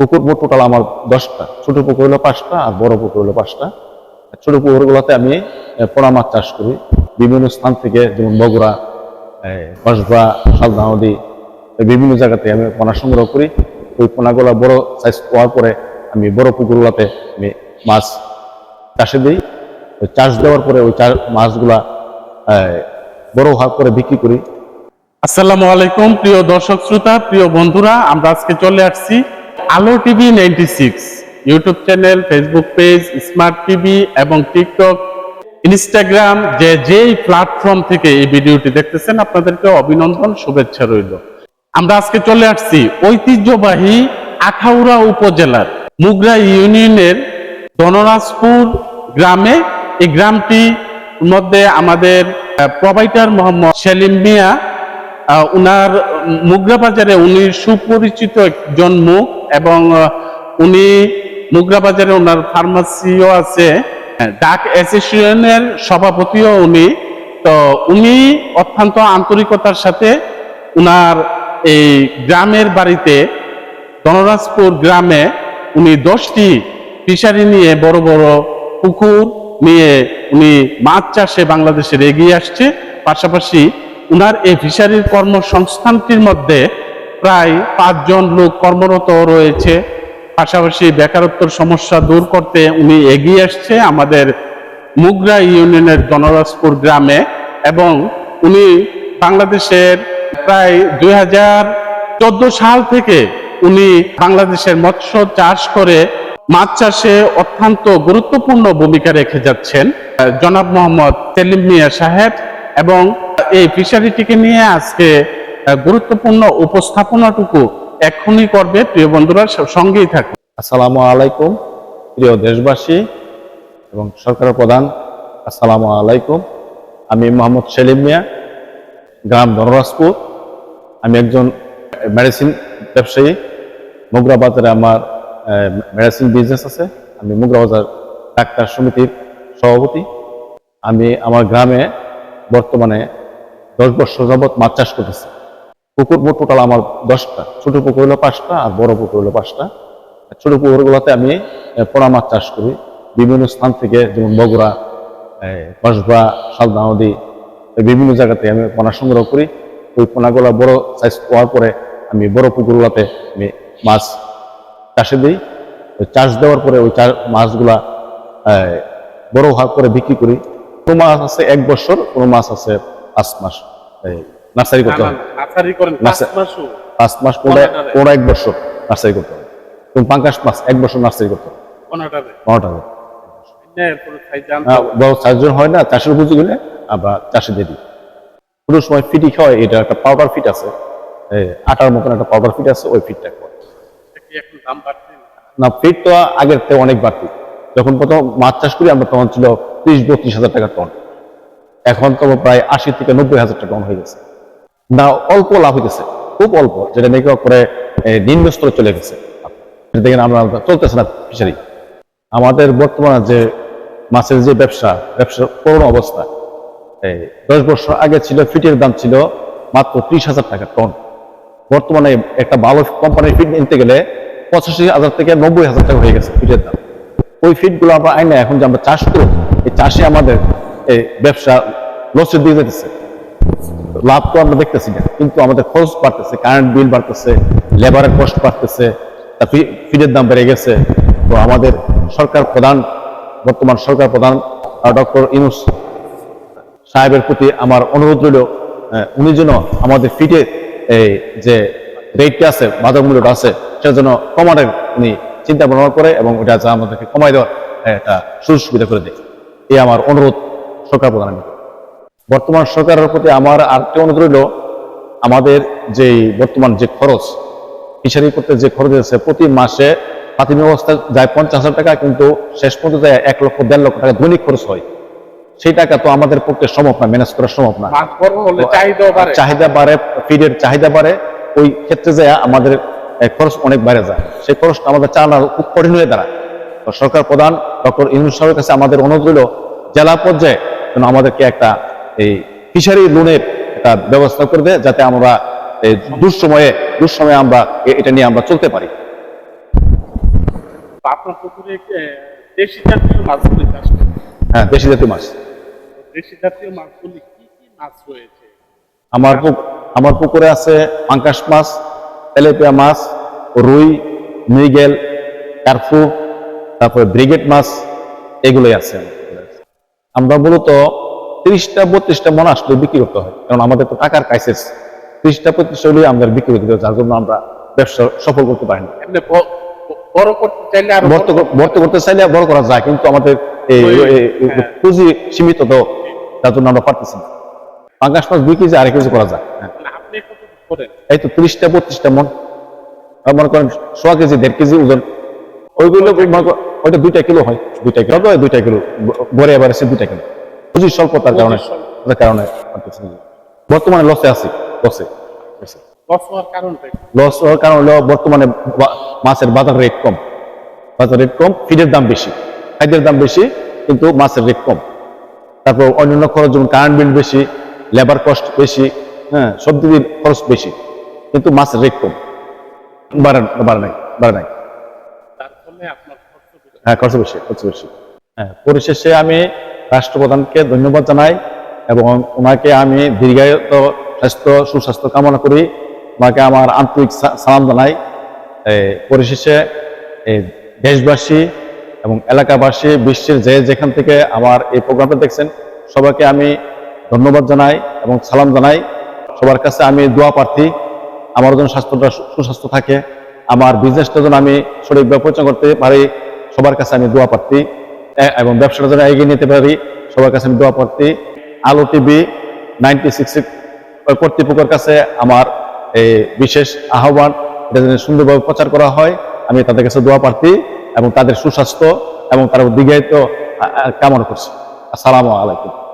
পুকুর মোট টোটাল আমার দশটা। ছোট পুকুর হলো পাঁচটা আর বড় পুকুর হলো পাঁচটা। ছোট পুকুরগুলোতে আমি পোনা মাছ চাষ করি। বিভিন্ন স্থান থেকে যেমন বগুড়া কসবা সালদা নদী বিভিন্ন জায়গাতে আমি পোনা সংগ্রহ করি। ওই পোনাগুলো বড় সাইজ হওয়ার পরে আমি বড় পুকুরগুলোতে আমি মাছ চাষে দিই। ওই চাষ দেওয়ার পরে ওই চাষ মাছগুলা বড় ভাগ করে বিক্রি করি। আসসালামু আলাইকুম, প্রিয় দর্শক, শ্রোতা, প্রিয় বন্ধুরা, আমরা আজকে চলে আসছি Alo TV ninety six, YouTube channel, Facebook page, smart TV এবং টিকটক, ইনস্টাগ্রাম, যে যেই প্ল্যাটফর্ম থেকে এই ভিডিওটি দেখতেছেন, আপনাদেরকে অভিনন্দন, শুভেচ্ছা রইল। আমরা আজকে চলে আসছি ঐতিহ্যবাহী আখাউড়া উপজেলার মুগরা ইউনিয়নের ধনরাজপুর গ্রামে। এই গ্রামটির মধ্যে আমাদের প্রোভাইডার মোহাম্মদ সেলিম মিয়া উনার মুগরা বাজারে উনি সুপরিচিত একজন মুখ এবং উনি মুগরা বাজারে ওনার ফার্মাসিও আছে। হ্যাঁ, ডাক অ্যাসোসিয়েশনের সভাপতিও উনি। তো উনি অত্যন্ত আন্তরিকতার সাথে উনার এই গ্রামের বাড়িতে ধনরাজপুর গ্রামে উনি দশটি ফিশারি নিয়ে বড় বড় পুকুর নিয়ে উনি মাছ চাষে বাংলাদেশের এগিয়ে আসছে। পাশাপাশি উনার এই ফিশারির কর্মসংস্থানটির মধ্যে প্রায় পাঁচজন লোক কর্মরত রয়েছে। পাশাপাশি বেকারত্বর সমস্যা দূর করতে উনি এগিয়ে আসছে আমাদের মুগরা ইউনিয়নের জনরাজপুর গ্রামে এবং উনি বাংলাদেশের প্রায় দুই হাজার চোদ্দ সাল থেকে উনি বাংলাদেশের মৎস্য চাষ করে মাছ চাষে অত্যন্ত গুরুত্বপূর্ণ ভূমিকা রেখে যাচ্ছেন। জনাব মোহাম্মদ তেলিম মিয়া সাহেব এবং এই ফিশারিটিকে নিয়ে আজকে গুরুত্বপূর্ণ উপস্থাপনাটুকু এখনই করবে প্রিয় বন্ধুরা সঙ্গেই থাকুন। আসসালামু আলাইকুম, প্রিয় দেশবাসী এবং সরকারের প্রধান, আসসালামু আলাইকুম। আমি মোহাম্মদ সেলিম মিয়া, গ্রাম ধনরাজপুর। আমি একজন মেডিসিন ব্যবসায়ী। মুগরা বাজারে আমার মেডিসিন বিজনেস আছে। আমি মুগরা বাজার ডাক্তার সমিতির সভাপতি। আমি আমার গ্রামে বর্তমানে দশ বছর যাবৎ মাছ চাষ করতেছি। পুকুর মোট টোটাল আমার দশটা। ছোট পুকুর হলো পাঁচটা আর বড় পুকুর হলো পাঁচটা। ছোট পুকুরগুলোতে আমি পোনা মাছ চাষ করি। বিভিন্ন স্থান থেকে যেমন বগুড়া কসবা সালদা নদী বিভিন্ন জায়গাতে আমি পোনা সংগ্রহ করি। ওই পোনাগুলো বড় সাইজ হওয়ার পরে আমি বড় পুকুরগুলোতে আমি মাছ চাষে দিই। ওই চাষ দেওয়ার পরে ওই মাছগুলা বড় হওয়ার পরে বিক্রি করি। কোনো মাছ আছে? এক বছর কোনো মাছ আছে পাঁচ মাস। নার্সারি করতে হয় পাঁচ মাস পনেরো এক বছর নার্সারি করতে হবে। তুমি পাঙ্কাশ মাছ এক বছর নার্সারি করতে হবে। পনেরোটা হবে হ্যাঁ, বড় চারজন হয় না চাষের উপযোগী হলে আমরা চাষে দিয়ে দিই। পুরো সময় ফিটি খাওয়াই এটা একটা পাউডার ফিট আছে। আটার মতন একটা পাউডার ফিট আছে ওই ফিটটা না ফিট তো আগের থেকে অনেক বাড়তি। যখন প্রথম মাছ চাষ করি আমরা তখন ছিল ত্রিশ বত্রিশ হাজার টাকা টন এখন তো প্রায় আশি থেকে নব্বই হাজার টাকা টন হয়ে গেছে। না, অল্প লাভ হইতেছে। খুব অল্প, যেটা নাকি করে নিম্ন স্তরে চলে গেছে। দেখেন, আমরা চলতেছে না ফিশারি। আমাদের বর্তমানে যে মাছের যে ব্যবসা, ব্যবসার করোনা অবস্থা এই দশ বছর আগে ছিল, ফিটের দাম ছিল মাত্র ত্রিশ হাজার টাকা টন বর্তমানে একটা ভালো কোম্পানির ফিট নিতে গেলে পঁচাশি হাজার থেকে নব্বই হাজার টাকা হয়ে গেছে ফিটের দাম। ওই ফিটগুলো আমরা আইনে এখন যে আমরা চাষ করি, এই চাষে আমাদের এই ব্যবসা লসের দিয়ে যেতেছে। লাভ তো আমরা দেখতেছি না, কিন্তু আমাদের খরচ বাড়তেছে কারেন্ট বিল বাড়তেছে লেবারের কষ্ট বাড়তেছে ফিডের দাম বেড়ে গেছে। তো আমাদের সরকার প্রধান, বর্তমান সরকার প্রধান ডক্টর ইনুস সাহেবের প্রতি আমার অনুরোধ রইল উনি যেন আমাদের ফিটে এই যে রেটটা আছে বাজার মূল্যটা আছে, সেটা যেন কমানোর উনি চিন্তা ভাবনা করে এবং ওটা যা আমাদেরকে কমাই দেওয়ার একটা সুযোগ সুবিধা করে দেয় এই আমার অনুরোধ সরকার প্রধানের বর্তমান সরকারের প্রতি আমার আরেকটি অনুরোধ রইল আমাদের যে বর্তমান যে খরচ ফিশারি করতে যে খরচ আছে প্রতি মাসে প্রাথমিক অবস্থায় যায় পঞ্চাশ হাজার টাকা কিন্তু শেষ পর্যন্ত যায় এক লক্ষ দেড় লক্ষ টাকা দৈনিক খরচ হয়। সেই টাকা তো আমাদের পক্ষে সম্ভব না ম্যানেজ করা সম্ভব না। চাহিদা বাড়ে ফিডের চাহিদা বাড়ে। ওই ক্ষেত্রে যায় আমাদের এ, খরচ অনেক বাইরে যায়। সেই খরচটা আমাদের চালানো খুব কঠিন হয়ে দাঁড়ায়। তো সরকার প্রধান ডক্টর ইউনুস সাহেবের কাছে আমাদের অনুরোধ রইল জেলা পর্যায়ে যেন আমাদেরকে একটা এই ফিশারি লোনের একটা ব্যবস্থা করে দেয় যাতে আমরা এই দুঃসময়ে দুঃসময়ে আমরা এটা নিয়ে আমরা চলতে পারি। আপনার পুকুরে দেশি জাতীয় মাছগুলি চাষ হ্যাঁ দেশি জাতীয় মাছ। দেশি জাতীয় মাছগুলি কি কি মাছ রয়েছে? আমার পুক- আমার পুকুরে আছে পাঙ্কাশ মাছ তেলেপিয়া মাছ রুই মৃগেল কার্ফু তারপরে ব্রিগেড মাছ এগুলোই আছে। আমরা মূলত তিরিশটা বত্রিশটা মন আসলে বিক্রি করতে হয় কারণ আমাদের তো টাকার ক্রাইসিস তিরিশটা পঁয়ত্রিশটা হলে আমাদের বিক্রি করতে হয়, যার জন্য আমরা ব্যবসা সফল করতে পারি না। বড় করতে চাইলে করতে বড় করা যায় কিন্তু আমাদের এই হ্যাঁ। পুঁজি সীমিত তো তার জন্য আমরা পারতেছি না। পাঙ্কাশ মাছ দুই কেজি আড়াই কেজি করা যায়। হ্যাঁ মানে আপনি কত করেন এই তো তিরিশটা বত্রিশটা মন। মনে করেন সোয়া কেজি দেড় কেজি ওজন। ওইগুলো ওইটা দুইটা কিলো হয়। দুইটা কিলো দুইটা কিলো। গড়ে এবার এসে দুইটা কিলো। পুঁজির স্বল্পতার কারণে। কারণে বর্তমানে লসে আছি লসে লস? লস হওয়ার কারণ হলো বর্তমানে মাছের বাজার রেট কম। বাজার রেট কম ফিডের দাম বেশি। খাদ্যের দাম বেশি কিন্তু মাছের রেট কম। তারপর অন্যান্য খরচ যেমন কারেন্ট বিল বেশি লেবার কস্ট বেশি। হ্যাঁ সব দিকের খরচ বেশি। কিন্তু মাছের রেট কম। বাড়ে বাড়ে নাই বাড়ে নাই। হ্যাঁ খরচ বেশি খরচ বেশি। হ্যাঁ পরিশেষে আমি রাষ্ট্রপ্রধানকে ধন্যবাদ জানাই এবং ওনাকে আমি দীর্ঘায়িত স্বাস্থ্য সুস্বাস্থ্য কামনা করি। ওনাকে আমার আন্তরিক সালাম জানাই। পরিশেষে এই দেশবাসী এবং এলাকাবাসী বিশ্বের যে যেখান থেকে আমার এই প্রোগ্রামটা দেখছেন সবাইকে আমি ধন্যবাদ জানাই এবং সালাম জানাই। সবার কাছে আমি দোয়া প্রার্থী। আমার যেন স্বাস্থ্যটা সুস্বাস্থ্য থাকে, আমার বিজনেসটা যেন আমি সঠিকভাবে পরিচালনা করতে পারি, সবার কাছে আমি দোয়া প্রার্থী। এবং ব্যবসাটা যেন এগিয়ে নিতে পারি, সবার কাছে আমি দোয়া প্রার্থী। আলো টিভি নাইনটি সিক্স কর্তৃপক্ষের কাছে আমার এই বিশেষ আহ্বান, এটা যেন সুন্দরভাবে প্রচার করা হয়, আমি তাদের কাছে দোয়া প্রার্থী এবং তাদের সুস্বাস্থ্য এবং তারা আ- কামনা করছি। আসসালামু আলাইকুম।